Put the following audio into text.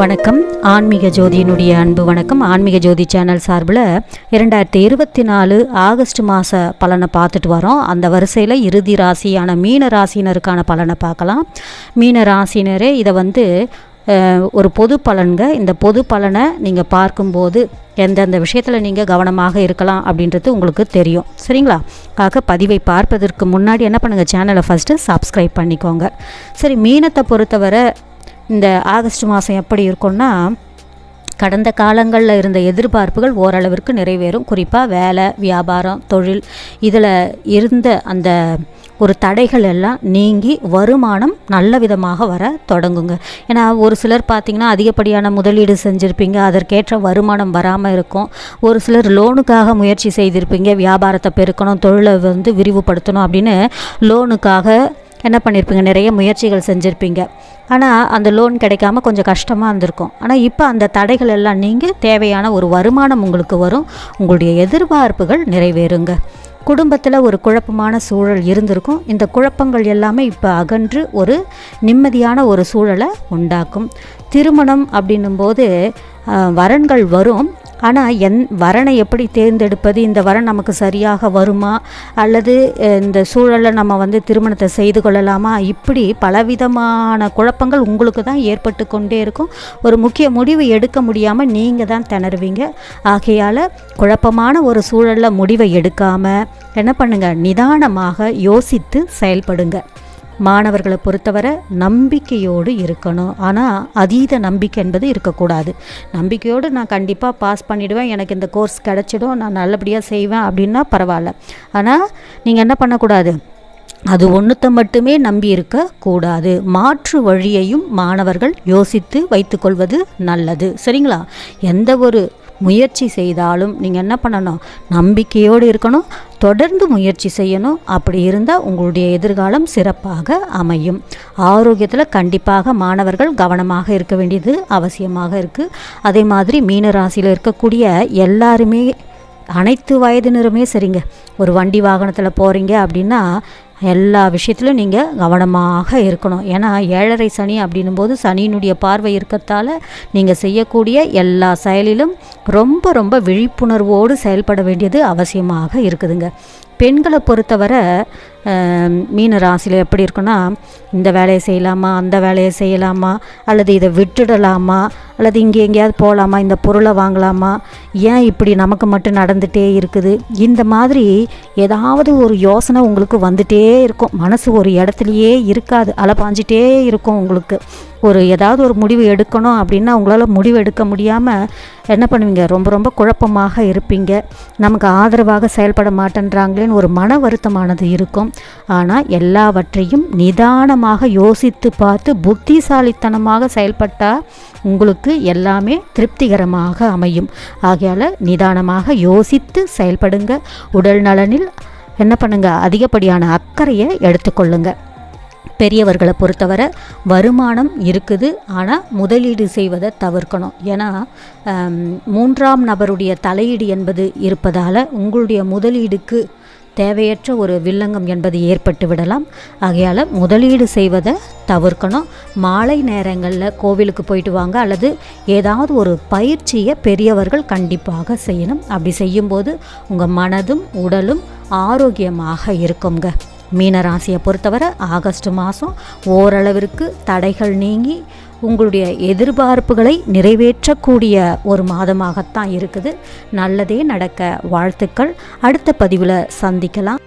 வணக்கம். ஆன்மீக ஜோதியினுடைய அன்பு வணக்கம். ஆன்மீக ஜோதி சேனல் சார்பில் இரண்டாயிரத்தி இருபத்தி நாலு ஆகஸ்ட் மாத பலனை பார்த்துட்டு வரோம். அந்த வரிசையில் இறுதி ராசியான மீன ராசினருக்கான பலனை பார்க்கலாம். மீன ராசினரே இதை வந்து ஒரு பொது பலன்க இந்த பொது பலனை நீங்கள் பார்க்கும்போது எந்தெந்த விஷயத்தில் நீங்கள் கவனமாக இருக்கலாம் அப்படின்றது உங்களுக்கு தெரியும். சரிங்களா? ஆக பதிவை பார்ப்பதற்கு முன்னாடி என்ன பண்ணுங்கள் சேனலை ஃபஸ்ட்டு சப்ஸ்கிரைப் பண்ணிக்கோங்க. சரி மீனத்தை பொறுத்தவரை இந்த ஆகஸ்ட் மாதம் எப்படி இருக்கும்னா கடந்த காலங்களில் இருந்த எதிர்பார்ப்புகள் ஓரளவிற்கு நிறைவேறும். குறிப்பாக வேலை வியாபாரம் தொழில் இதில் இருந்த அந்த ஒரு தடைகள் எல்லாம் நீங்கி வருமானம் நல்ல விதமாக வர தொடங்குங்க. ஏன்னா ஒரு சிலர் பார்த்திங்கன்னா அதிகப்படியான முதலீடு செஞ்சுருப்பீங்க அதற்கேற்ற வருமானம் வராமல் இருக்கும். ஒரு சிலர் லோனுக்காக முயற்சி செய்திருப்பீங்க வியாபாரத்தை பெருக்கணும் தொழிலை வந்து விரிவுபடுத்தணும் அப்படின்னு லோனுக்காக என்ன பண்ணியிருப்பீங்க நிறைய முயற்சிகள் செஞ்சுருப்பீங்க. ஆனால் அந்த லோன் கிடைக்காம கொஞ்சம் கஷ்டமாக இருந்திருக்கும். ஆனால் இப்போ அந்த தடைகள் எல்லாம் நீங்கள் தேவையான ஒரு வருமானம் உங்களுக்கு வரும். உங்களுடைய எதிர்பார்ப்புகள் நிறைவேறுங்க. குடும்பத்தில் ஒரு குழப்பமான சூழல் இருந்திருக்கும். இந்த குழப்பங்கள் எல்லாமே இப்போ அகன்று ஒரு நிம்மதியான ஒரு சூழலை உண்டாக்கும். திருமணம் அப்படின்னும்போது வரன்கள் வரும். ஆனால் என் வரனை எப்படி தேர்ந்தெடுப்பது? இந்த வரன் நமக்கு சரியாக வருமா? அல்லது இந்த சூழலில் நம்ம வந்து திருமணத்தை செய்து கொள்ளலாமா? இப்படி பலவிதமான குழப்பங்கள் உங்களுக்கு தான் ஏற்பட்டு கொண்டே இருக்கும். ஒரு முக்கிய முடிவு எடுக்க முடியாமல் நீங்கள் தான் திணறுவீங்க. ஆகையால் குழப்பமான ஒரு சூழலில் முடிவை எடுக்காமல் என்ன பண்ணுங்கள் நிதானமாக யோசித்து செயல்படுங்க. மாணவர்களை பொறுத்தவரை நம்பிக்கையோடு இருக்கணும். ஆனால் அதீத நம்பிக்கை என்பது இருக்கக்கூடாது. நம்பிக்கையோடு நான் கண்டிப்பாக பாஸ் பண்ணிவிடுவேன் எனக்கு இந்த கோர்ஸ் கிடச்சிடும். நான் நல்லபடியாக செய்வேன் அப்படின்னா பரவாயில்ல. ஆனால் நீங்கள் என்ன பண்ணக்கூடாது? அது ஒன்றுத்தை மட்டுமே நம்பி இருக்கக்கூடாது மாற்று வழியையும் மாணவர்கள் யோசித்து வைத்துக்கொள்வது நல்லது. சரிங்களா? எந்த ஒரு முயற்சி செய்தாலும் நீங்கள் என்ன பண்ணணும்? நம்பிக்கையோடு இருக்கணும். தொடர்ந்து முயற்சி செய்யணும். அப்படி இருந்தால் உங்களுடைய எதிர்காலம் சிறப்பாக அமையும். ஆரோக்கியத்தில் கண்டிப்பாக மாணவர்கள் கவனமாக இருக்க வேண்டியது அவசியமாக இருக்குது அதே மாதிரி மீன ராசியில் இருக்கக்கூடிய எல்லாருமே அனைத்து வயதினருமே சரிங்க. ஒரு வண்டி வாகனத்தில் போகிறீங்க அப்படின்னா எல்லா விஷயத்திலும் நீங்கள் கவனமாக இருக்கணும். ஏன்னா ஏழரை சனி அப்படின்னும் போது சனியினுடைய பார்வை இருக்கத்தால் நீங்கள் செய்யக்கூடிய எல்லா செயலிலும் ரொம்ப ரொம்ப விழிப்புணர்வோடு செயல்பட வேண்டியது அவசியமாக இருக்குதுங்க. பெண்களை பொறுத்தவரை மீன ராசியில் எப்படி இருக்குன்னா இந்த வேலையை செய்யலாமா அந்த வேலையை செய்யலாமா அல்லது இதை விட்டுடலாமா அல்லது இங்கே எங்கேயாவது போகலாமா இந்த பொருளை வாங்கலாமா ஏன் இப்படி நமக்கு மட்டும் நடந்துகிட்டே இருக்குது? இந்த மாதிரி ஏதாவது ஒரு யோசனை உங்களுக்கு வந்துட்டே இருக்கும். மனசு ஒரு இடத்துலையே இருக்காது. அலப்பாஞ்சிட்டே இருக்கும் உங்களுக்கு. ஒரு ஏதாவது ஒரு முடிவு எடுக்கணும் அப்படின்னா உங்களால் முடிவு எடுக்க முடியாமல் என்ன பண்ணுவீங்க? ரொம்ப ரொம்ப குழப்பமாக இருப்பீங்க. நமக்கு ஆதரவாக செயல்பட மாட்டேன்றாங்களேன்னு ஒரு மன வருத்தமானது இருக்கும். ஆனால் எல்லாவற்றையும் நிதானமாக யோசித்து பார்த்து புத்திசாலித்தனமாக செயல்பட்டால் உங்களுக்கு எல்லாமே திருப்திகரமாக அமையும். ஆகையால் நிதானமாக யோசித்து செயல்படுங்க. உடல் நலனில் என்ன பண்ணுங்கள் அதிகப்படியான அக்கறையை எடுத்துக்கொள்ளுங்கள் பெரியவர்களை பொறுத்தவரை வருமானம் இருக்குது ஆனால் முதலீடு செய்வதை தவிர்க்கணும். ஏன்னா மூன்றாம் நபருடைய தலையீடு என்பது இருப்பதால் உங்களுடைய முதலீடுக்கு தேவையற்ற ஒரு வில்லங்கம் என்பது ஏற்பட்டு விடலாம். ஆகையால் முதலீடு செய்வதை தவிர்க்கணும். மாலை நேரங்களில் கோவிலுக்கு போயிட்டு வாங்க அல்லது ஏதாவது ஒரு பயிற்சியை பெரியவர்கள் கண்டிப்பாக செய்யணும். அப்படி செய்யும்போது உங்கள் மனதும் உடலும் ஆரோக்கியமாக இருக்குங்க மீனராசியை பொறுத்தவரை ஆகஸ்ட் மாதம் ஓரளவிற்கு தடைகள் நீங்கி உங்களுடைய எதிர்பார்ப்புகளை நிறைவேற்றக்கூடிய ஒரு மாதமாகத்தான் இருக்குது. நல்லதே நடக்க வாழ்த்துக்கள். அடுத்த பதிவில் சந்திக்கலாம்.